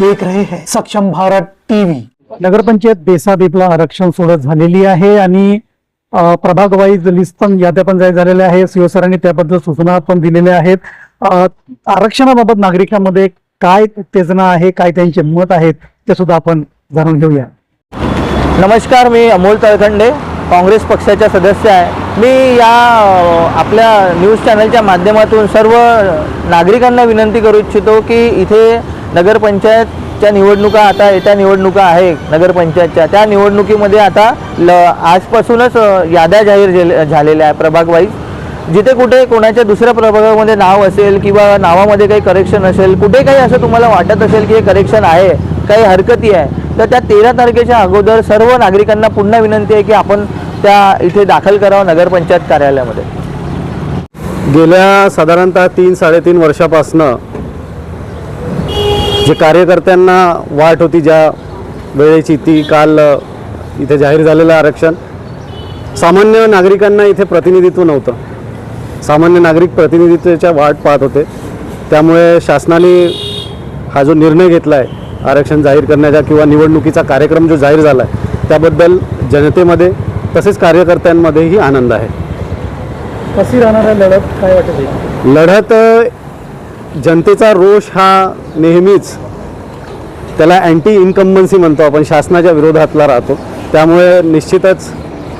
देख रहे हैं। सक्षम भारत टीव्ही नगरपंचायत बेसाबेपला आरक्षण सोडत झालेली आहे आणि प्रभाग वाईज लिस्ट पण याद्या पण जाहीर झालेल्या आहे शिवसरांनी त्याबद्दल सूचना पण दिलेल्या आहेत. आरक्षणाबाबत नागरिकांमध्ये काय उत्तेजना आहे काय त्यांचे मत आहेत ते सुद्धा आपण जाणून घेऊया. नमस्कार मी अमोल तळखंडे काँग्रेस पक्षाचा सदस्य आहे. मी या आपल्या न्यूज चॅनलच्या माध्यमातून सर्व नागरिकांना विनंती करू इच्छितो की इथे नगरपंचायतच्या निवडणुका आता येत्या निवडणुका आहे नगरपंचायतच्या त्या निवडणुकीमध्ये आता ल आजपासूनच याद्या जाहीर झाले- झालेल्या आहे प्रभागवाईज. जिथे कुठे कोणाच्या दुसऱ्या प्रभागामध्ये नाव असेल किंवा नावामध्ये काही करेक्शन असेल कुठे काही असं तुम्हाला वाटत असेल की हे करेक्शन आहे काही हरकती आहे तर त्या तेरा तारखेच्या अगोदर सर्व नागरिकांना पुन्हा विनंती आहे की आपण त्या इथे दाखल करावं नगरपंचायत कार्यालयामध्ये. गेल्या साधारणतः तीन साडेतीन वर्षापासनं जे कार्यकर्त्यांना वाट होती ज्या वेळेची ती काल इथे जाहीर झालेलं आरक्षण सामान्य नागरिकांना इथे प्रतिनिधित्व नव्हतं. सामान्य नागरिक प्रतिनिधित्वाच्या वाट पाहत होते. त्यामुळे शासनाने हा जो निर्णय घेतला आहे आरक्षण जाहीर करण्याचा किंवा निवडणुकीचा कार्यक्रम जो जाहीर झाला आहे त्याबद्दल जनतेमध्ये तसेच कार्यकर्त्यांमध्येही आनंद आहे. कशी राहणार आहे लढत? काय वाटत लढत जनतेचा रोष हा नेहमीच त्याला अँटी इन्कम्बन्सी म्हणतो आपण शासनाच्या विरोधातला राहतो. त्यामुळे निश्चितच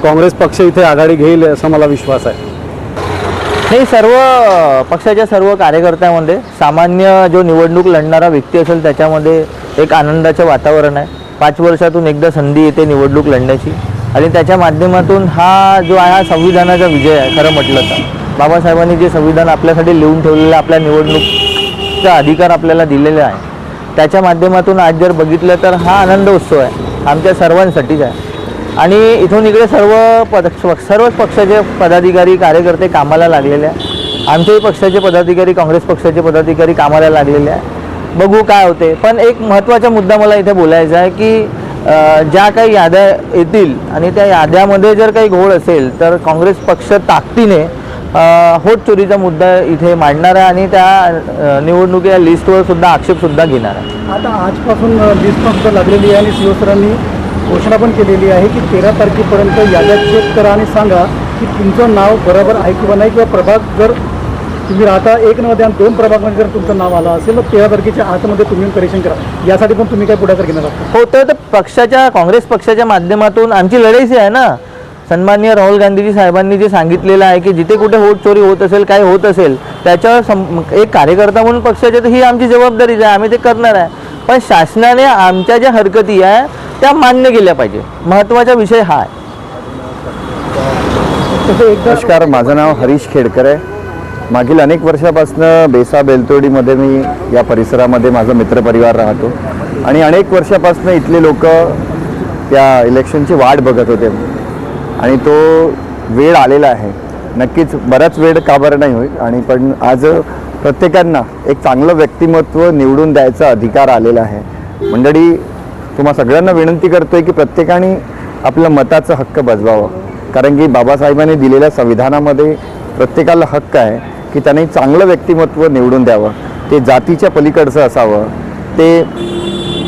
काँग्रेस पक्ष इथे आघाडी घेईल असा मला विश्वास आहे. हे सर्व पक्षाच्या सर्व कार्यकर्त्यामध्ये सामान्य जो निवडणूक लढणारा व्यक्ती असेल त्याच्यामध्ये एक आनंदाचं वातावरण आहे. पाच वर्षातून एकदा संधी येते निवडणूक लढण्याची. आणि त्याच्या माध्यमातून हा जो आहे हा संविधानाचा विजय आहे खरं म्हटलं तर. बाबासाहेबांनी जे संविधान आपल्यासाठी लिहून ठेवलेलं आपल्या निवडणूकचा अधिकार आपल्याला दिलेला आहे त्याच्या माध्यमातून आज जर बघितलं तर हा आनंद उत्सव आहे आमच्या सर्वांसाठीच आहे. आणि इथून इकडे सर्व पद सर्वच पक्षाचे पदाधिकारी कार्यकर्ते कामाला लागलेले आहे आमच्याही पक्षाचे पदाधिकारी काँग्रेस पक्षाचे पदाधिकारी कामाला लागलेले आहे बघू काय होते. पण एक महत्त्वाचा मुद्दा मला इथे बोलायचा आहे की ज्या काही याद्या येतील आणि त्या याद्यामध्ये जर काही घोळ असेल तर काँग्रेस पक्ष ताकदीने होट चोरीचा मुद्दा इथे मांडणार आहे आणि त्या निवडणुकीच्या लिस्टवर सुद्धा आक्षेपसुद्धा घेणार आहे. आता आजपासून लिस्ट सुद्धा लागलेली आहे आणि शिवसरांनी घोषणा पण केलेली आहे की तेरा तारखेपर्यंत याद्या चेक करा आणि सांगा की तुमचं नाव बरोबर आहे किंवा नाही. किंवा प्रभाग जर तुम्ही राहता एक नव्हते आणि दोन प्रभागामध्ये जर तुमचं नाव आलं असेल तर तेरा तारखेच्या आतमध्ये तुम्ही करेक्शन करा. यासाठी पण तुम्ही काय पुढाकार घेणार आहात? हो तर तर पक्षाच्या काँग्रेस पक्षाच्या माध्यमातून आमची लढाईच आहे ना सन्माननीय राहुल गांधीजी साहेबांनी जे सांगितलेलं आहे की जिथे कुठे होत चोरी होत असेल काय होत असेल त्याच्यावर सम एक कार्यकर्ता म्हणून पक्षाचे तर ही आमची जबाबदारीच आहे आम्ही ते करणार आहे. पण शासनाने आमच्या ज्या हरकती आहे त्या मान्य केल्या पाहिजे. महत्त्वाचा विषय हा आहे. तसं नमस्कार माझं नाव हरीश खेडकर आहे. मागील अनेक वर्षापासून बेसा बेलतोडीमध्ये मी या परिसरामध्ये माझा मित्रपरिवार राहतो. आणि अनेक वर्षापासून इथले लोक त्या इलेक्शनची वाट बघत होते. आणि तो वेळ आलेला आहे. नक्कीच बराच वेळ का बरं नाही होईल. आणि पण आज प्रत्येकांना एक चांगलं व्यक्तिमत्व निवडून द्यायचा अधिकार आलेला आहे. मंडळी तुम्हा सगळ्यांना विनंती करतोय की प्रत्येकाने आपलं मताचा हक्क बजवावं. कारण की बाबासाहेबांनी दिलेल्या संविधानामध्ये प्रत्येकाला हक्क आहे की त्याने चांगलं व्यक्तिमत्व निवडून द्यावं. ते जातीच्या पलीकडचं असावं. ते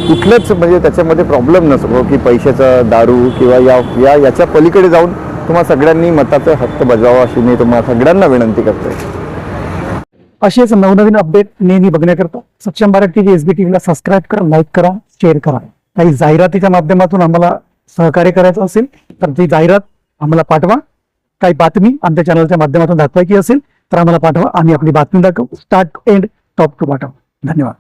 कुठलंच म्हणजे त्याच्यामध्ये प्रॉब्लेम नसतो की पैशाचा दारू किंवा या या याच्या पलीकडे जाऊन तुम्हा सगळ्यांनी मताचा हक्क बजावा अशी मी तुम्हाला सगळ्यांना विनंती करतोय. असेच नवनवीन अपडेट नेहमी बघण्याकरता सक्षम भारत टीव्ही एसबी टीव्हीला सबस्क्राईब करा लाईक करा शेअर करा. काही जाहिरातीच्या माध्यमातून आम्हाला सहकार्य करायचं असेल तर ती जाहिरात आम्हाला पाठवा. काही बातमी आमच्या चॅनलच्या माध्यमातून दाखवायची असेल तर आम्हाला पाठवा. आम्ही आपली बातमी दाखवू. Start end top to bottom धन्यवाद.